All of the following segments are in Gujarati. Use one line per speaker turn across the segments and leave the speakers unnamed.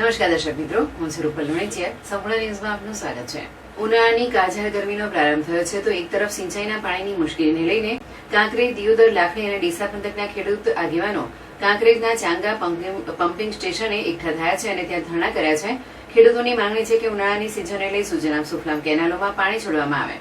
નમસ્કાર દર્શક મિત્રો, હું છું રૂપલ સંપૂર્ણ ન્યૂઝમાં આપનું સ્વાગત છે. ઉનાળાની કાળઝાળ ગરમીનો પ્રારંભ થયો છે, તો એક તરફ સિંચાઈના પાણીની મુશ્કેલીને લઈને કાંકરેજ, દિયોદર, લાખણી અને ડીસા પંથકના ખેડૂત આગેવાનો કાંકરેજના ચાંગા પંપિંગ સ્ટેશને એકઠા થયા છે અને ત્યાં ધરણા કર્યા છે. ખેડૂતોની માંગણી છે કે ઉનાળાની સિઝનને લઈ સુજલામ સુફલામ કેનાલોમાં પાણી છોડવામાં આવે.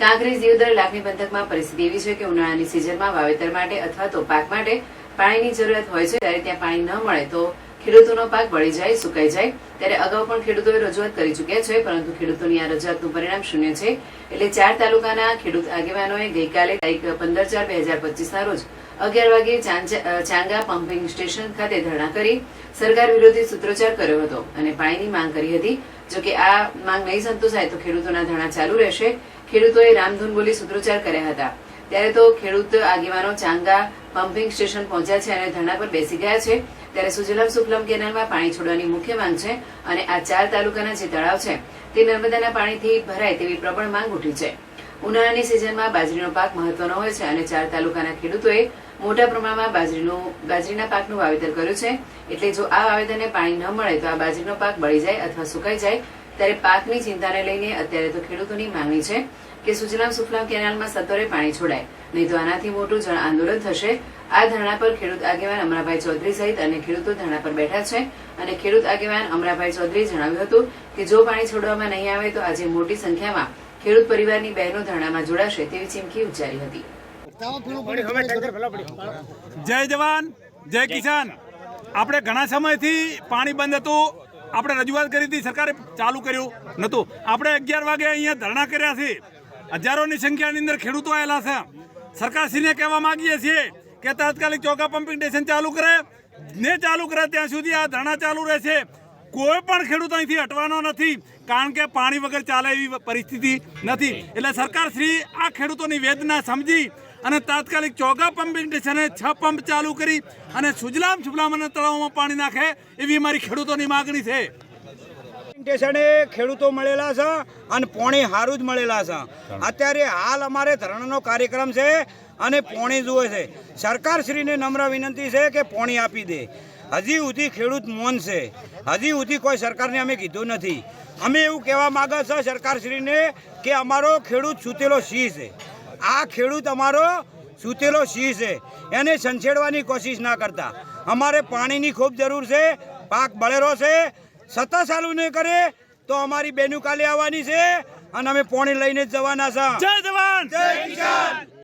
કાંકરેજ, દિયોદર, લાખણી પંથકમાં પરિસ્થિતિ એવી છે કે ઉનાળાની સિઝનમાં વાવેતર માટે અથવા તો પાક માટે પાણીની જરૂરિયાત હોય છે ત્યારે ત્યાં પાણી ન મળે તો ખેડૂતોનો પાક બળી જાય, સુકાઈ જાય, ત્યારે અગાઉ પણ ખેડૂતોએ રજૂઆત કરી ચૂક્યા છે, પરંતુ ખેડૂતોની આ રજૂઆતનું પરિણામ શૂન્ય છે. એટલે ચાર તાલુકાના ખેડૂત આગેવાનોએ ગઈકાલે તારીખ પંદર ચાર બે હજાર પચીસના રોજ અગિયાર વાગે ચાંગા પમ્પિંગ સ્ટેશન ખાતે ધરણા કરી સરકાર વિરોધી સૂત્રોચ્ચાર કર્યો હતો અને પાણીની માંગ કરી હતી. જોકે આ માંગ નહીં સંતોષાય તો ખેડૂતોના ધરણા ચાલુ રહેશે. ખેડૂતોએ રામધૂન બોલી સૂત્રોચ્ચાર કર્યા હતા. ત્યારે તો ખેડૂત આગેવાનો ચાંગા પમ્પિંગ સ્ટેશન પહોંચ્યા છે અને ધરણા પર બેસી ગયા છે. ત્યારે સુજલમ સુફલમ કેનાલમાં પાણી છોડવાની મુખ્ય માંગ છે અને આ ચાર તાલુકાના જે તળાવ છે, તે નર્મદાના પાણીથી ભરાય તેવી પ્રબળ માંગ ઉઠી છે. ઉનાળાની સિઝનમાં બાજરીનો પાક મહત્વનો હોય છે અને ચાર તાલુકાના ખેડૂતોએ મોટા પ્રમાણમાં બાજરીનું, બાજરીના પાકનું વાવેતર કર્યું છે. એટલે જો આ વાવેતરને પાણી ન મળે તો આ બાજરીનો પાક બળી જાય અથવા સુકાઈ જાય ત્યારે પાકની ચિંતાને લઈને અત્યારે તો ખેડૂતોની માંગણી છે કે સુજલામ સુફલામ કેનાલમાં સત્વરે પાણી છોડાય. નહીં તો આનાથી મોટું જન આંદોલન થશે. આ ધરણા પર ખેડૂત આગેવાન અમરાભાઈ ચૌધરી સહિત અન્ય ખેડૂતો ધરણા પર બેઠા છે. અને ખેડૂત આગેવાન અમરાભાઈ ચૌધરીએ જણાવ્યું હતું કે જો પાણી છોડવામાં નહીં આવે તો આજે મોટી સંખ્યામાં ખેડૂત પરિવારની બહેનો ધરણામાં જોડાશે તેવી ચીમકી ઉચ્ચારી હતી.
જય જવાન, જય કિસાન. આપણે ઘણા સમયથી પાણી બંધ હતું. આપણે રજૂઆત કરી હતી, સરકારે ચાલુ કર્યું નહોતું. આપણે અગિયાર વાગે અહીંયા ધરણા કર્યા છે હજારોની સંખ્યાની અંદર ખેડૂતો આવેલા છે. સરકારશ્રીને કહેવા માંગીએ છીએ કે તાત્કાલિક ચોકા પમ્પિંગ સ્ટેશન ચાલુ કરે. ને ચાલુ કરે ત્યાં સુધી આ ધરણા ચાલુ રહેશે. કોઈ પણ ખેડૂત અહીંથી હટવાનો નથી, કારણ કે પાણી વગર ચાલે એવી પરિસ્થિતિ નથી. એટલે સરકારશ્રી આ ખેડૂતોની વેદના સમજી અને તાત્કાલિક ચોગા પંપિંગ સ્ટેશને છ પંપ ચાલુ કરી અને સુજલામ સુજલામ અને તળાવમાં પાણી નાખે એવી અમારી ખેડૂતોની માગણી છે.
સ્ટેશને ખેડૂતો મળેલા છે અને પોણી સારું જ મળેલા છે. અત્યારે હાલ અમારે ધરણાનો કાર્યક્રમ છે અને પોણી જુએ છે. સરકારશ્રીને નમ્ર વિનંતી છે કે પોણી આપી દે. હજી સુધી ખેડૂત મૌન છે. હજી સુધી કોઈ સરકારને અમે કીધું નથી. અમે એવું કહેવા માગે છે સરકારશ્રીને કે અમારો ખેડૂત સૂતેલો સિંહ છે. આ ખેડૂત અમારો સૂતેલો સિંહ છે. એને સંછેડવાની કોશિશ ના કરતા. અમારે પાણીની ખૂબ જરૂર છે પાક બળેરો છે. સત્તા ચાલુ નહીં કરે તો અમારી બેનું કાલે આવવાની છે અને અમે પોણી લઈને જ જવાના છે.
જય જવાન!
જય કિસાન!